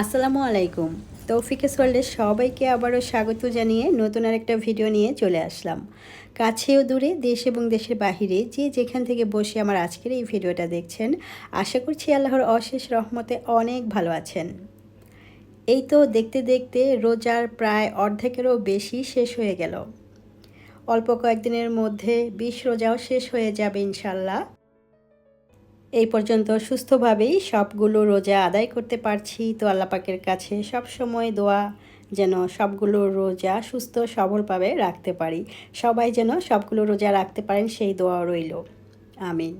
আসসালামু আলাইকুম। তৌফিকেস ওয়ার্ল্ডে সবাইকে আবারও স্বাগত জানিয়ে নতুন আরেকটা ভিডিও নিয়ে চলে আসলাম। কাছেও দূরে, দেশ এবং দেশের বাহিরে যে যেখান থেকে বসে আমার আজকের এই ভিডিওটা দেখছেন, আশা করছি আল্লাহর অশেষ রহমতে অনেক ভালো আছেন। এই তো দেখতে দেখতে রোজার প্রায় অর্ধেকেরও বেশি শেষ হয়ে গেল। অল্প কয়েকদিনের মধ্যে বিশ রোজাও শেষ হয়ে যাবে ইনশাল্লাহ এই পর্যন্ত সুস্থভাবেই সবগুলো রোজা আদায় করতে পারছি। তো আল্লাপাকের কাছে সব সময় দোয়া যেন সবগুলো রোজা সুস্থ, সবলভাবে রাখতে পারি। সবাই যেন সবগুলো রোজা রাখতে পারেন, সেই দোয়া রইল। আমিন।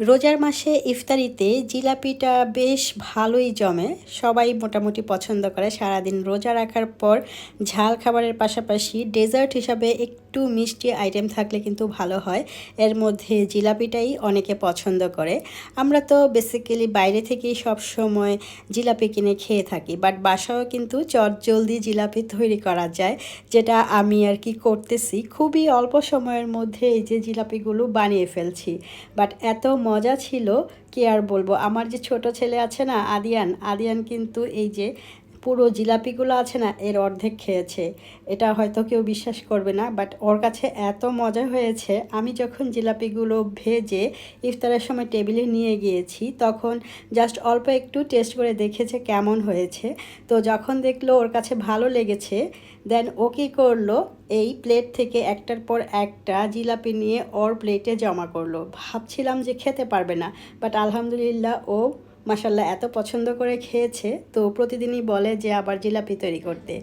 রোজার মাসে ইফতারিতে জিলাপিটা বেশ ভালোই জমে। সবাই মোটামুটি পছন্দ করে। সারাদিন রোজা রাখার পর ঝাল খাবারের পাশাপাশি ডেজার্ট হিসাবে একটু মিষ্টি আইটেম থাকলে কিন্তু ভালো হয়। এর মধ্যে জিলাপিটাই অনেকে পছন্দ করে। আমরা তো বেসিক্যালি বাইরে থেকেই সব সময় জিলাপি কিনে খেয়ে থাকি। বাট বাসাও কিন্তু চটজলদি জিলাপি তৈরি করা যায়, যেটা আমি আর কি করতেছি। খুবই অল্প সময়ের মধ্যে এই যে জিলাপিগুলো বানিয়ে ফেলছি। বাট এত মজা ছিল, কি আর বলব? আমার যে ছোট ছেলে আছে না, আদিয়ান আদিয়ান কিন্তু এই যে পুরো জিলাপিগুলো আছে না, এর অর্ধেক খেয়েছে। এটা হয়তো কেউ বিশ্বাস করবে না বাট ওর কাছে এত মজা হয়েছে। আমি যখন জিলাপিগুলো ভেজে ইফতারের সময় টেবিলে নিয়ে গিয়েছি, তখন জাস্ট অল্প একটু টেস্ট করে দেখেছে কেমন হয়েছে। তো যখন দেখল ওর কাছে ভালো লেগেছে দেন ও কী করল? এই প্লেট থেকে একটার পর একটা জিলাপি নিয়ে ওর প্লেটে জমা করল। ভাবছিলাম যে খেতে পারবে না বাট আলহামদুলিল্লাহ ও মাসাল্লাহ এত পছন্দ করে খেয়েছে। তো প্রতিদিনই বলে যে, আবার জিলাপি তৈরি করতে।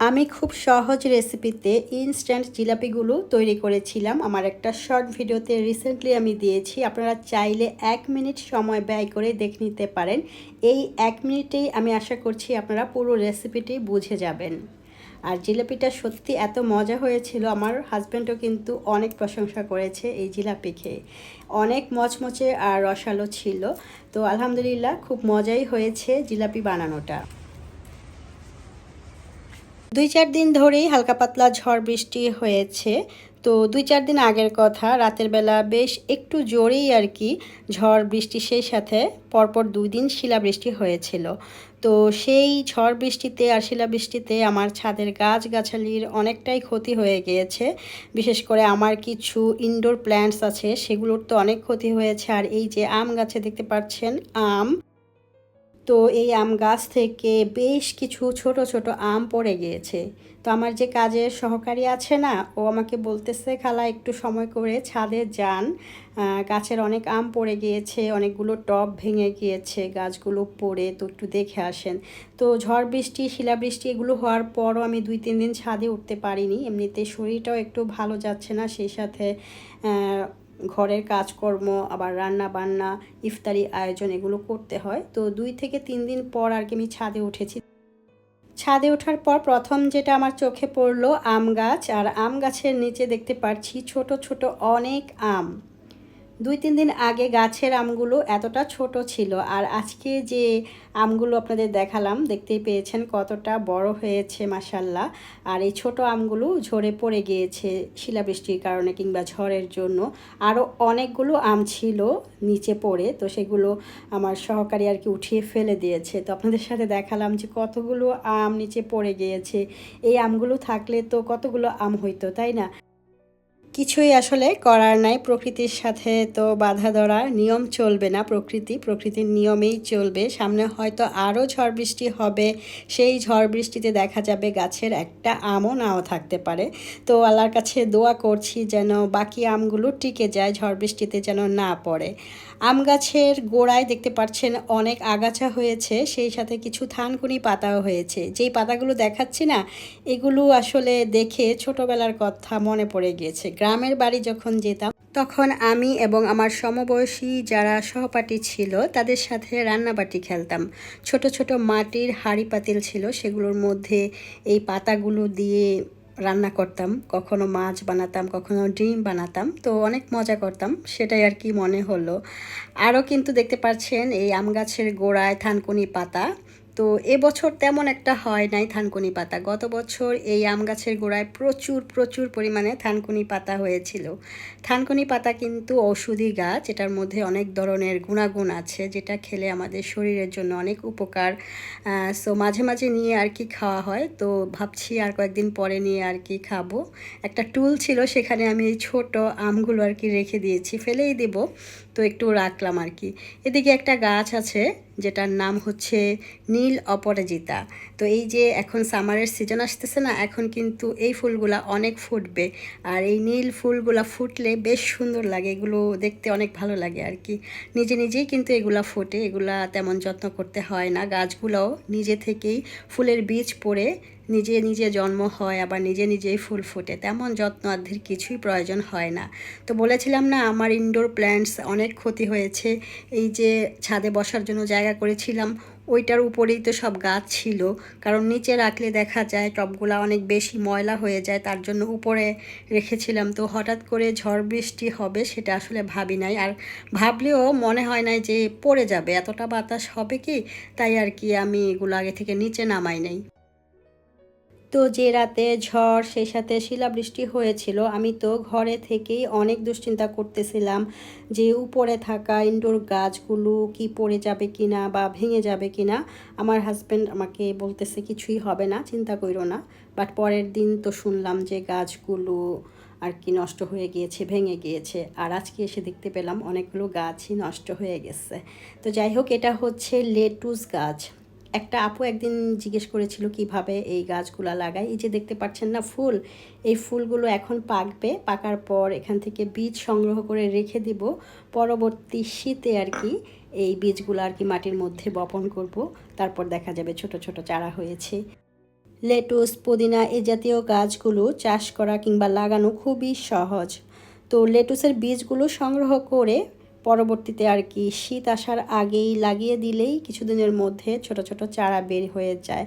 আমি খুব সহজ রেসিপিতে ইনস্ট্যান্ট জিলাপিগুলো তৈরি করেছিলাম। আমার একটা শর্ট ভিডিওতে রিসেন্টলি আমি দিয়েছি। আপনারা চাইলে এক মিনিট সময় ব্যয় করে দেখে নিতে পারেন। এই এক মিনিটেই আমি আশা করছি আপনারা পুরো রেসিপিটি বুঝে যাবেন। আর জিলাপিটা সত্যি এত মজা হয়েছিল, আমার হাজব্যান্ডও কিন্তু অনেক প্রশংসা করেছে এই জিলাপি খেয়ে। অনেক মচমচে আর রসালো ছিল, তো আলহামদুলিল্লাহ খুব মজাই হয়েছে জিলাপি বানানোটা। দুই চার দিন ধরেই হালকা পাতলা ঝড় বৃষ্টি হয়েছে, তো দুই চার দিন আগের কথা, রাতের বেলা বেশ একটু জোরেই আর কি ঝড় বৃষ্টি সেই সাথে পরপর দুই দিন শিলাবৃষ্টি হয়েছিল। তো সেই ঝড় বৃষ্টিতে আর শিলাবৃষ্টিতে আমার ছাদের গাছগাছালির অনেকটাই ক্ষতি হয়ে গিয়েছে। বিশেষ করে আমার কিছু ইনডোর প্ল্যান্টস আছে, সেগুলোর তো অনেক ক্ষতি হয়েছে। আর এই যে আম গাছে দেখতে পাচ্ছেন, আম। তো এই আম গাছ থেকে বেশ কিছু ছোট ছোট আম পড়ে গিয়েছে। তো আমার যে কাজের সহকারী আছে না, ও আমাকে বলতেছে, খালা, একটু সময় করে ছাদে যান। গাছের অনেক আম পড়ে গিয়েছে, অনেকগুলো টব ভেঙে গিয়েছে, গাছগুলো পড়ে, তো একটু দেখে আসেন। তো ঝড় বৃষ্টি, শিলাবৃষ্টি এগুলো হওয়ার পরও আমি দুই, তিন দিন ছাদে উঠতে পারিনি। এমনিতে শরীরটাও একটু ভালো যাচ্ছে না, সেই সাথে ঘরের কাজকর্ম, আবার রান্না বান্না ইফতারি আয়োজন এগুলো করতে হয়। তো দুই থেকে তিন দিন পর আর কি আমি ছাদে উঠেছি। ছাদে ওঠার পর প্রথম যেটা আমার চোখে পড়ল আম গাছ। আর আম গাছের নিচে দেখতে পাচ্ছি ছোট ছোট অনেক আম। দুই তিন দিন আগে গাছের আমগুলো এতটা ছোট ছিল। আর আজকে যে আমগুলো আপনাদের দেখালাম, দেখতেই পেয়েছেন কতটা বড় হয়েছে মাসাল্লাহ আর এই ছোট আমগুলো ঝরে পড়ে গিয়েছে শিলাবৃষ্টির কারণে কিংবা ঝড়ের জন্য। আরও অনেকগুলো আম ছিল নিচে পড়ে, তো সেগুলো আমার সহকারী আর কি উঠিয়ে ফেলে দিয়েছে। তো আপনাদের সাথে দেখালাম যে কতগুলো আম নিচে পড়ে গিয়েছে। এই আমগুলো থাকলে তো কতগুলো আম হইতো, তাই না? কিছুই আসলে করার নাই। প্রকৃতির সাথে তো বাধা ধরা নিয়ম চলবে না প্রকৃতি। প্রকৃতির নিয়মেই চলবে। সামনে হয়তো আরও ঝড় বৃষ্টি হবে। সেই ঝড় বৃষ্টিতে দেখা যাবে গাছের একটা আমও নাও থাকতে পারে। তো আল্লাহর কাছে দোয়া করছি যেন বাকি আমগুলো টিকে যায়, ঝড় বৃষ্টিতে যেন না পড়ে। আম গাছের গোড়ায় দেখতে পাচ্ছেন অনেক আগাছা হয়েছে। সেই সাথে কিছু থানকুনি পাতাও হয়েছে। যেই পাতাগুলো দেখাচ্ছি না, এগুলো আসলে দেখে ছোটবেলার কথা মনে পড়ে গিয়েছে। গ্রামের বাড়ি যখন যেতাম, তখন আমি এবং আমার সমবয়সী যারা সহপাঠী ছিল, তাদের সাথে রান্নাবাটি খেলতাম। ছোট ছোট মাটির হাঁড়ি পাতিল ছিল, সেগুলোর মধ্যে এই পাতাগুলো দিয়ে রান্না করতাম। কখনো মাছ বানাতাম, কখনো ডিম বানাতাম, তো অনেক মজা করতাম, সেটাই আর কি মনে হলো। আরও কিন্তু দেখতে পাচ্ছেন, এই আম গাছের গোড়ায় থানকুনি পাতা তো এবছর তেমন একটা হয় নাই থানকুনি পাতা। গত বছর এই আম গাছের গোড়ায় প্রচুর প্রচুর পরিমাণে থানকুনি পাতা হয়েছিল। থানকুনি পাতা কিন্তু ঔষধি গাছ, এটার মধ্যে অনেক ধরনের গুণাগুণ আছে, যেটা খেলে আমাদের শরীরের জন্য অনেক উপকার। সো মাঝে মাঝে নিয়ে আর কি খাওয়া হয়। তো ভাবছি আর কয়েকদিন পরে নিয়ে আর কি খাব। একটা টুল ছিল, সেখানে আমি এই ছোট আমগুলো আর কি রেখে দিয়েছি, ফেলেই দেব। তো একটু রাখলাম আর কি। এদিকে একটা গাছ আছে, যেটার নাম হচ্ছে নীল অপরাজিতা। তো এই যে এখন সামারের সিজন আসতেছে না, এখন কিন্তু এই ফুলগুলা অনেক ফুটবে। আর এই নীল ফুলগুলা ফুটলে বেশ সুন্দর লাগে, এগুলো দেখতে অনেক ভালো লাগে আর কি। নিজে নিজেই কিন্তু এগুলা ফোটে, এগুলা তেমন যত্ন করতে হয় না। গাছগুলোও নিজে থেকেই ফুলের বীজ পড়ে নিজে নিজে জন্ম হয়, আবার নিজে নিজেই ফুল ফোটে, তেমন যত্ন আধির কিছুই প্রয়োজন হয় না। তো বলেছিলাম না, আমার ইনডোর প্ল্যান্টস অনেক ক্ষতি হয়েছে। এই যে ছাদে বসার জন্য জায়গা করেছিলাম, ওইটার উপরেই তো সব গাছ ছিল। কারণ নিচে রাখলে দেখা যায় টবগুলা অনেক বেশি ময়লা হয়ে যায়, তার জন্য উপরে রেখেছিলাম। তো হঠাৎ করে ঝড় বৃষ্টি হবে সেটা আসলে ভাবি নাই। আর ভাবলেও মনে হয় নাই যে পড়ে যাবে, এতটা বাতাস হবে কি? তাই আর কি আমি এগুলো আগে থেকে নিচে নামাই নাই। তো যে রাতে ঝড় সেই সাথে শিলাবৃষ্টি হয়েছিল, আমি তো ঘরে থেকেই অনেক দুশ্চিন্তা করতেছিলাম যে উপরে থাকা ইনডোর গাছগুলো কি পড়ে যাবে কি না বা ভেঙে যাবে কি না আমার হাজব্যান্ড আমাকে বলতেছে, কিছুই হবে না, চিন্তা করো না। বাট পরের দিন তো শুনলাম যে গাছগুলো আর কি নষ্ট হয়ে গিয়েছে, ভেঙে গিয়েছে। আর আজকে এসে দেখতে পেলাম অনেকগুলো গাছই নষ্ট হয়ে গেছে। তো যাই হোক, এটা হচ্ছে লেটুস গাছ। একটা আপু একদিন জিজ্ঞেস করেছিল, কীভাবে এই গাছগুলো লাগায় এই যে দেখতে পাচ্ছেন না ফুল, এই ফুলগুলো এখন পাকবে, পাকার পর এখান থেকে বীজ সংগ্রহ করে রেখে দিব। পরবর্তী শীতে আর কি এই বীজগুলো আর কি মাটির মধ্যে বপন করব। তারপর দেখা যাবে ছোট ছোট চারা হয়েছে। লেটুস, পুদিনা এ জাতীয় গাছগুলো চাষ করা কিংবা লাগানো খুবই সহজ। তো লেটুসের বীজগুলো সংগ্রহ করে পরবর্তীতে আর কি শীত আসার আগেই লাগিয়ে দিলেই কিছুদিনের মধ্যে ছোট ছোট চারা বের হয়ে যায়।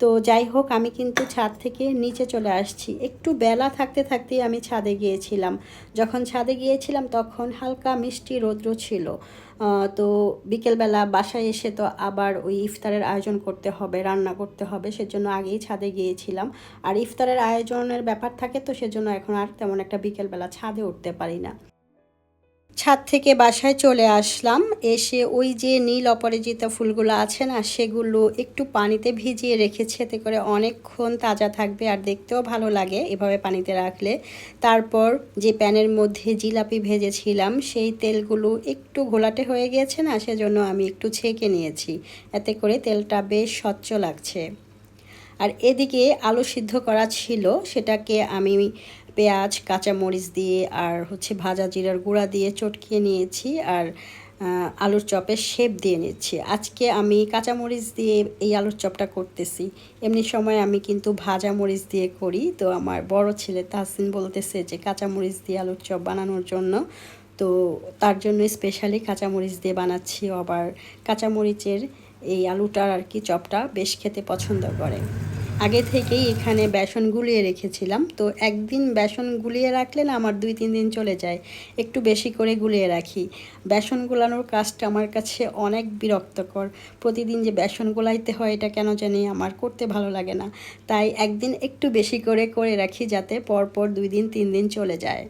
তো যাই হোক, আমি কিন্তু ছাদ থেকে নিচে চলে আসছি। একটু বেলা থাকতে থাকতেই আমি ছাদে গিয়েছিলাম। যখন ছাদে গিয়েছিলাম তখন হালকা মিষ্টি রৌদ্র ছিল। তো বিকেলবেলা বাসায় এসে তো আবার ওই ইফতারের আয়োজন করতে হবে, রান্না করতে হবে, সেজন্য আগেই ছাদে গিয়েছিলাম। আর ইফতারের আয়োজনের ব্যাপার থাকে তো, সেজন্য এখন আর তেমন একটা বিকেলবেলা ছাদে উঠতে পারি না। ছাদ থেকে বাসায় চলে আসলাম। এসে ওই যে নীল অপরাজিতা ফুলগুলো আছে না, সেগুলো একটু পানিতে ভিজিয়ে রেখেছে। এতে করে অনেকক্ষণ তাজা থাকবে আর দেখতেও ভালো লাগে এভাবে পানিতে রাখলে। তারপর যে প্যানের মধ্যে জিলাপি ভেজেছিলাম, সেই তেলগুলো একটু ঘোলাটে হয়ে গিয়েছে না, সেজন্য আমি একটু ছেঁকে নিয়েছি। এতে করে তেলটা বেশ স্বচ্ছ লাগছে। আর এদিকে আলু সিদ্ধ করা ছিল, সেটাকে আমি পেঁয়াজ, কাঁচামরিচ দিয়ে আর হচ্ছে ভাজা জিরার গুঁড়া দিয়ে চটকিয়ে নিয়েছি আর আলুর চপের শেপ দিয়ে নিচ্ছি। আজকে আমি কাঁচামরিচ দিয়ে এই আলুর চপটা করতেছি। এমনি সময় আমি কিন্তু ভাজা মরিচ দিয়ে করি। তো আমার বড় ছেলে তাহসিন বলতেছে যে কাঁচামরিচ দিয়ে আলুর চপ বানানোর জন্য। তো তার জন্য স্পেশালি কাঁচামরিচ দিয়ে বানাচ্ছি। আবার কাঁচামরিচের এই আলুটার আর কি চপটা বেশ খেতে পছন্দ করে। আগে থেকেই এখানে বেসন গুলিয়ে রেখেছিলাম। তো একদিন বেসন গুলিয়ে রাখলে না আমার দুই তিন দিন চলে যায়। একটু বেশি করে গুলিয়ে রাখি। বেসন গুলানোর কাজটা আমার কাছে অনেক বিরক্তকর। প্রতিদিন যে বেসন গোলাইতে হয় এটা কেন জানি আমার করতে ভালো লাগে না। তাই একদিন একটু বেশি করে করে রাখি যাতে পরপর দুই দিন, তিন দিন চলে যায়।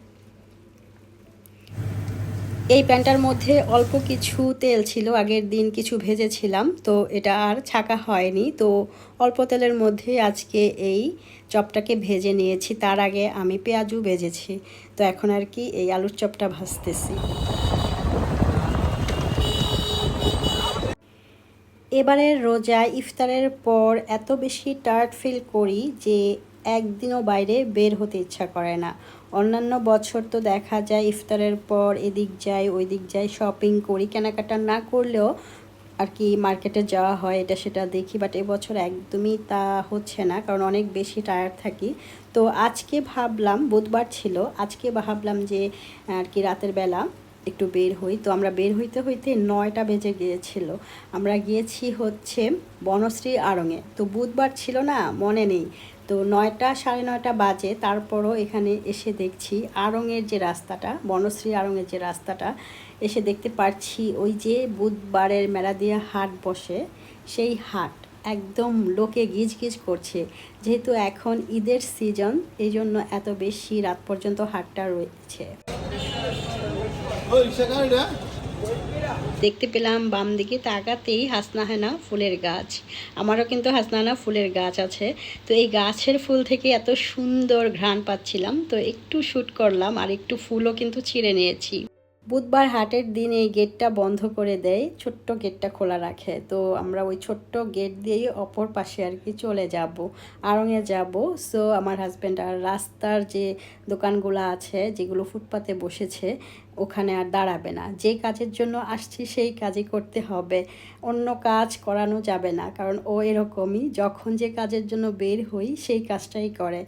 এই প্যান্টার মধ্যে অল্প কিছু তেল ছিল, আগের দিন কিছু ভেজেছিলাম, তো এটা আর ছাকা হয়নি, তো অল্প তেলের মধ্যে আজকে এই চপটাকে ভেজে নিয়েছি, তার আগে আমি পেঁয়াজও ভেজেছি, তো এখন আর কি এই আলুর চপটা ভাজতেছি। এবারের রোজা ইফতারের পর এত বেশি টার্ট ফিল করি যে একদিনও বাইরে বের হতে ইচ্ছা করে না। অন্যান্য বছর তো দেখা যায় ইফতারের পর এদিক যাই ওই দিক যাই শপিং করি, কেনাকাটা না করলেও আর কি মার্কেটে যাওয়া হয়, এটা সেটা দেখি বাট এবছর একদমই তা হচ্ছে না, কারণ অনেক বেশি টায়ার্ড থাকি। তো আজকে ভাবলাম, বুধবার ছিল, আজকে ভাবলাম যে, আর কি রাতের বেলা একটু বের হই। তো আমরা বের হইতে হইতে নয়টা বেজে গিয়েছিল। আমরা গিয়েছি হচ্ছে বনশ্রী আড়ঙে। তো বুধবার ছিল না, মনে নেই। তো নয়টা, সাড়ে নয়টা বাজে, তারপরও এখানে এসে দেখছি আড়ঙের যে রাস্তাটা, বনশ্রী আড়ঙের যে রাস্তাটা, এসে দেখতে পাচ্ছি ওই যে বুধবারের মেলা দিয়ে হাট বসে, সেই হাট একদম লোকে গিজ গিজ করছে। যেহেতু এখন ঈদের সিজন এই জন্য এত বেশি রাত পর্যন্ত হাটটা রয়েছে। দেখতে পেলাম বাম দিকে তাকাতেই হাসনাহেনা ফুলের গাছ। আমারও কিন্তু হাসনাহেনা ফুলের গাছ আছে। তো এই গাছের ফুল থেকে এত সুন্দর ঘ্রাণ পাচ্ছিলাম, তো একটু শ্যুট করলাম আর একটু ফুলও কিন্তু ছিঁড়ে নিয়েছি। বুধবার হাটের দিন এই গেটটা বন্ধ করে দেয়, ছোট্ট গেটটা খোলা রাখে। তো আমরা ওই ছোট্ট গেট দিয়েই অপর পাশে আর কি চলে যাব আড়ংয়ে যাব। সো আমার হাজব্যান্ড আর রাস্তার যে দোকানগুলো আছে, যেগুলো ফুটপাতে বসেছে ওখানে আর দাঁড়াবে না। যে কাজের জন্য আসছি, সেই কাজই করতে হবে। অন্য কাজ করানো যাবে না, কারণ ও এরকমই। যখন যে কাজের জন্য বের হই, সেই কাজটাই করে।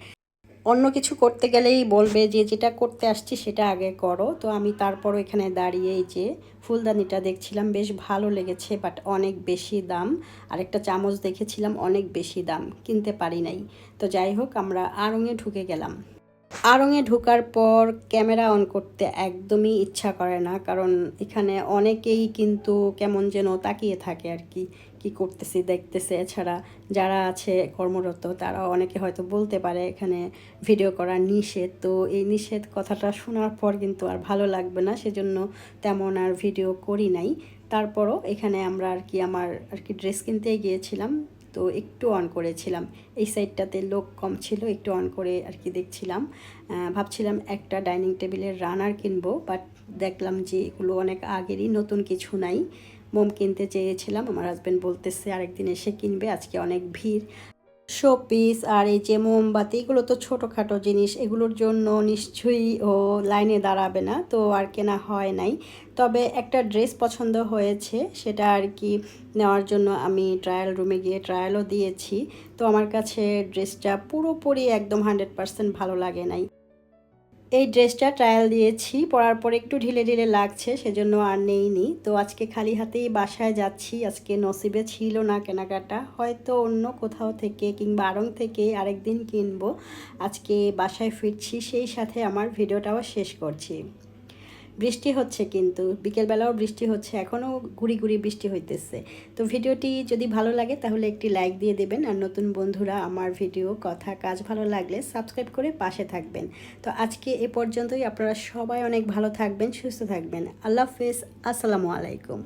অন্য কিছু করতে গেলেই বলবে যে, যেটা করতে আসছি, সেটা আগে করো। তো আমি তারপর এখানে দাঁড়িয়ে এই যে ফুলদানিটা দেখছিলাম, বেশ ভালো লেগেছে বাট অনেক বেশি দাম। আর একটা চামচ দেখেছিলাম, অনেক বেশি দাম। কিনতে পারি নাই। তো যাই হোক, আমরা আড়ংয়ে ঢুকে গেলাম। আড়ংয়ে ঢোকার পর ক্যামেরা অন করতে একদমই ইচ্ছা করে না, কারণ এখানে অনেকেই কিন্তু কেমন যেন তাকিয়ে থাকে আর কি কি করতেছি, দেখতেছে। এছাড়া যারা আছে কর্মরত, তারা অনেকে হয়তো বলতে পারে এখানে ভিডিও করা নিষেধ। তো এই নিষেধ কথাটা শোনার পর কিন্তু আর ভালো লাগবে না, সেজন্য তেমন আর ভিডিও করি নাই। তারপরও এখানে আমরা আর কি আমার আর কি ড্রেস কিনতে গিয়েছিলাম। তো একটু অন করেছিলাম। এই সাইডটাতে লোক কম ছিল, একটু অন করে আর কি দেখছিলাম। ভাবছিলাম একটা ডাইনিং টেবিলের রানার কিনবো বাট দেখলাম যে এগুলো অনেক আগেরই, নতুন কিছু নাই। মোম কিনতে চেয়েছিলাম, আমার হাজব্যান্ড বলতেছে আরেকদিন এসে কিনবে, আজকে অনেক ভিড়। শো পিস আর এই যে মোমবাতি, এগুলো তো ছোটোখাটো জিনিস, এগুলোর জন্য নিশ্চয়ই ও লাইনে দাঁড়াবে না, তো আর কেনা হয় নাই। তবে একটা ড্রেস পছন্দ হয়েছে, সেটা আর কি নেওয়ার জন্য আমি ট্রায়াল রুমে গিয়ে ট্রায়ালও দিয়েছি। তো আমার কাছে ড্রেসটা পুরোপুরি একদম হান্ড্রেড পারসেন্ট ভালো লাগে নাই। এই ড্রেসটা ট্রায়াল দিয়েছি, পরার পর একটু ঢিলে ঢিলে লাগছে, সেজন্য আর নেইনি। তো আজকে খালি হাতেই বাসায় যাচ্ছি, আজকে নসিবে ছিল না কেনাকাটা। হয়তো অন্য কোথাও থেকে কিংবা আড়ং থেকে আরেকদিন কিনবো। আজকে বাসায় ফিরছি, সেই সাথে আমার ভিডিওটাও শেষ করছি। বৃষ্টি হচ্ছে কিন্তু, বিকেলবেলাও বৃষ্টি হচ্ছে, এখনও গুড়ি গুড়ি বৃষ্টি হইতেছে। তো ভিডিওটি যদি ভালো লাগে তাহলে একটি লাইক দিয়ে দেবেন আর নতুন বন্ধুরা আমার ভিডিও কথা কাজ ভালো লাগলে সাবস্ক্রাইব করে পাশে থাকবেন। তো আজকে এ পর্যন্তই, আপনারা সবাই অনেক ভালো থাকবেন, সুস্থ থাকবেন। আল্লাহ হাফেজ, আসসালামু আলাইকুম।